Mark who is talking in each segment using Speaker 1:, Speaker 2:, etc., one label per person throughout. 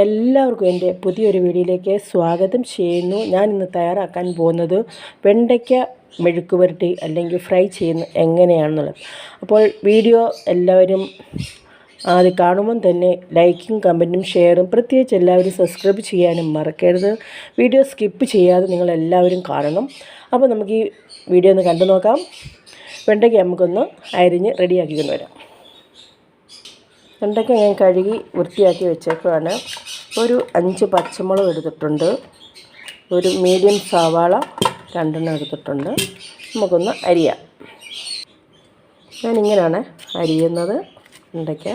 Speaker 1: എല്ലാവർക്കും എന്റെ പുതിയൊരു വീഡിയോയിലേക്ക് സ്വാഗതം ചെയ്യുന്നു. ഞാൻ ഇന്ന് തയ്യാറാക്കാൻ പോകുന്നത് വെണ്ടയ്ക്ക മെഴുക്ക് പുരട്ടി അല്ലെങ്കിൽ ഫ്രൈ ചെയ്യുന്ന എങ്ങനെയാണെന്നുള്ളത്. അപ്പോൾ വീഡിയോ എല്ലാവരും അത് കാണുമ്പം തന്നെ ലൈക്കും കമന്റും ഷെയറും പ്രത്യേകിച്ച് എല്ലാവരും സബ്സ്ക്രൈബ് ചെയ്യാനും മറക്കരുത്. വീഡിയോ സ്കിപ്പ് ചെയ്യാതെ നിങ്ങൾ എല്ലാവരും കാണണം. അപ്പോൾ നമുക്ക് ഈ വീഡിയോ ഒന്ന് കണ്ടു നോക്കാം. വെണ്ടയ്ക്ക് നമുക്കൊന്ന് അരിഞ്ഞ് റെഡിയാക്കി കൊണ്ടുവരാം വെണ്ടയ്ക്ക ഞാൻ കഴുകി വൃത്തിയാക്കി വെച്ചേക്കുവാണ്. ഒരു അഞ്ച് പച്ചമുളക് എടുത്തിട്ടുണ്ട്. ഒരു മീഡിയം സവാള രണ്ടെണ്ണം എടുത്തിട്ടുണ്ട്. നമുക്കൊന്ന് അരിയാം. ഞാനിങ്ങനെയാണ് അരിയുന്നത്. വെണ്ടയ്ക്ക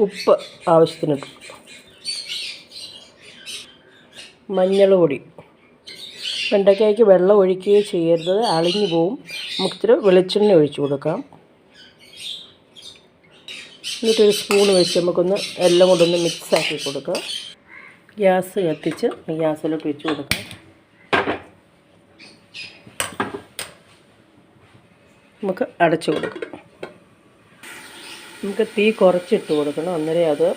Speaker 1: ഉപ്പ് ആവശ്യത്തിന്. മഞ്ഞൾ പൊടി വെണ്ടയ്ക്കായ്ക്ക് വെള്ളം ഒഴിക്കുകയോ ചെയ്യരുത്. അളിഞ്ഞു പോവും. നമുക്കിത്തിരി വെളിച്ചെണ്ണ ഒഴിച്ചു കൊടുക്കാം. എന്നിട്ടൊരു സ്പൂൺ വെച്ച് നമുക്കൊന്ന് എല്ലാം കൊണ്ടൊന്ന് മിക്സാക്കി കൊടുക്കാം. ഗ്യാസ് കത്തിച്ച് ഗ്യാസിലോട്ട് വെച്ച് കൊടുക്കാം. നമുക്ക് അടച്ചു കൊടുക്കാം. നമുക്ക് തീ കുറച്ചിട്ട് കൊടുക്കണം. അന്നേരം അത്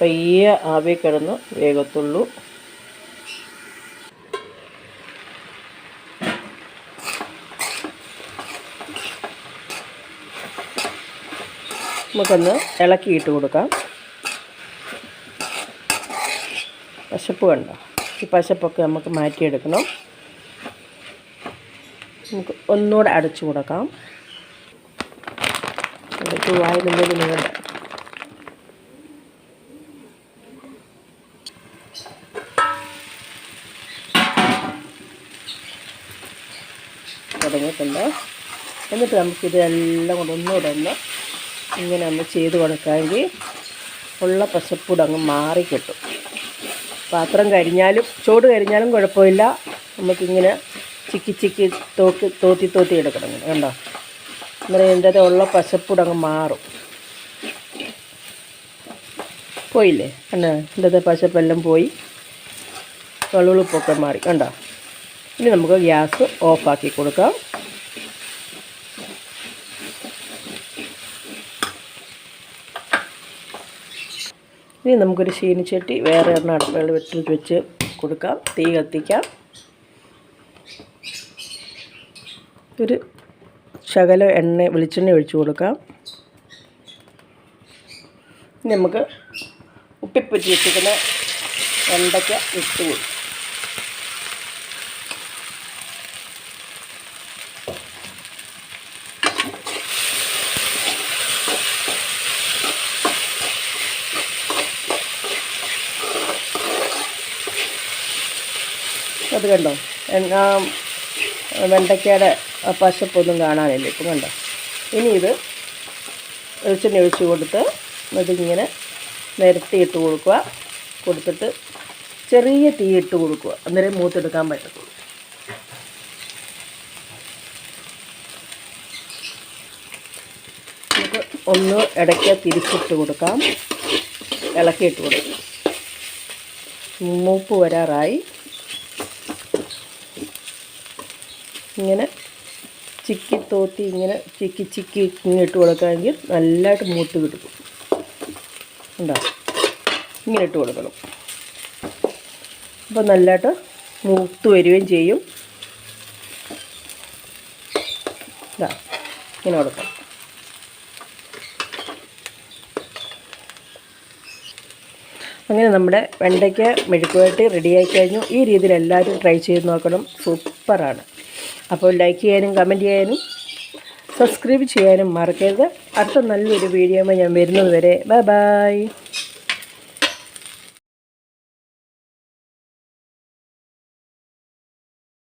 Speaker 1: പയ്യെ ആവി കിടന്ന് വേഗത്തുള്ളൂ. നമുക്കൊന്ന് ഇളക്കിയിട്ട് കൊടുക്കാം. പശപ്പ് കണ്ടോ ഈ പശപ്പൊക്കെ നമുക്ക് മാറ്റിയെടുക്കണം. നമുക്ക് ഒന്നുകൂടെ അടച്ചു കൊടുക്കാം. വായിലെന്തെങ്കിലും വേണ്ട തുടങ്ങിയിട്ടുണ്ട്. എന്നിട്ട് നമുക്കിതെല്ലാം കൂടെ ഒന്നുകൂടെ ഒന്ന് ഇങ്ങനെ ഒന്ന് ചെയ്ത് കൊടുക്കാമെങ്കിൽ ഉള്ള പശപ്പൂട് അങ്ങ് മാറി പാത്രം കരിഞ്ഞാലും ചൂട് കരിഞ്ഞാലും കുഴപ്പമില്ല. നമുക്കിങ്ങനെ ചിക്കി ചിക്കി തോക്കി തോത്തി തോത്തി എടുക്കണം കണ്ടോ? അന്നേരം ഇതിന്റെ ഉള്ള പശപ്പൂട് അങ്ങ് മാറും. പോയില്ലേ? കണ്ടോ ഇതിന്റെ പശപ്പെല്ലാം പോയി. വെള്ളുളുപ്പൊക്കെ മാറി. കണ്ടോ? ഇനി നമുക്ക് ഗ്യാസ് ഓഫാക്കി കൊടുക്കാം. ഇനി നമുക്കൊരു ചീനിച്ചട്ടി വേറെ എണ്ണ അടുപ്പകൾ വെട്ടിട്ട് വെച്ച് കൊടുക്കാം. തീ കത്തിക്കാം. ഒരു ശകല എണ്ണ വെളിച്ചെണ്ണ ഒഴിച്ചു കൊടുക്കാം. നമുക്ക് ഉപ്പിപ്പറ്റി വെച്ചിരിക്കുന്ന വെണ്ടയ്ക്ക ഇട്ട് കൊടുക്കും. അത് കണ്ടോ? വെണ്ടയ്ക്കയുടെ പശപ്പൊന്നും കാണാനില്ല. ഇപ്പം കണ്ടോ? ഇനി ഇത് വെളിച്ചെണ്ണ ഒഴിച്ച് കൊടുത്ത് ഇതിങ്ങനെ നിരത്തിയിട്ട് കൊടുക്കുക. കൊടുത്തിട്ട് ചെറിയ തീ ഇട്ട് കൊടുക്കുക. അന്നേരം മൂത്തെടുക്കാൻ പറ്റത്തുള്ളൂ. നമുക്ക് ഒന്ന് ഇടയ്ക്ക് തിരിച്ചിട്ട് കൊടുക്കാം. ഇളക്കിയിട്ട് കൊടുക്കാം. മൂപ്പ് വരാറായി. ഇങ്ങനെ ചിക്കി തോത്തി ഇങ്ങനെ ചിക്കി ചിക്കി ഇങ്ങനെ ഇട്ട് കൊടുക്കാമെങ്കിൽ നല്ലതായിട്ട് മൂത്ത് കിട്ടും. ഉണ്ടോ ഇങ്ങനെ ഇട്ട് കൊടുക്കണം. അപ്പോൾ നല്ലതായിട്ട് മൂത്ത് വരികയും ചെയ്യും. ഇതാ ഇങ്ങനെ കൊടുക്കണം. അങ്ങനെ നമ്മുടെ വെണ്ടയ്ക്ക മെഴുക്കുവരട്ടി റെഡിയായി കഴിഞ്ഞു. ഈ രീതിയിൽ എല്ലാവരും ട്രൈ ചെയ്ത് നോക്കണം. സൂപ്പറാണ്. അപ്പോൾ ലൈക്ക് ചെയ്യാനും കമന്റ് ചെയ്യാനും സബ്സ്ക്രൈബ് ചെയ്യാനും മറക്കരുത്. അടുത്ത നല്ലൊരു വീഡിയോ ഞാൻ വരുന്നത് വരെ. Bye bye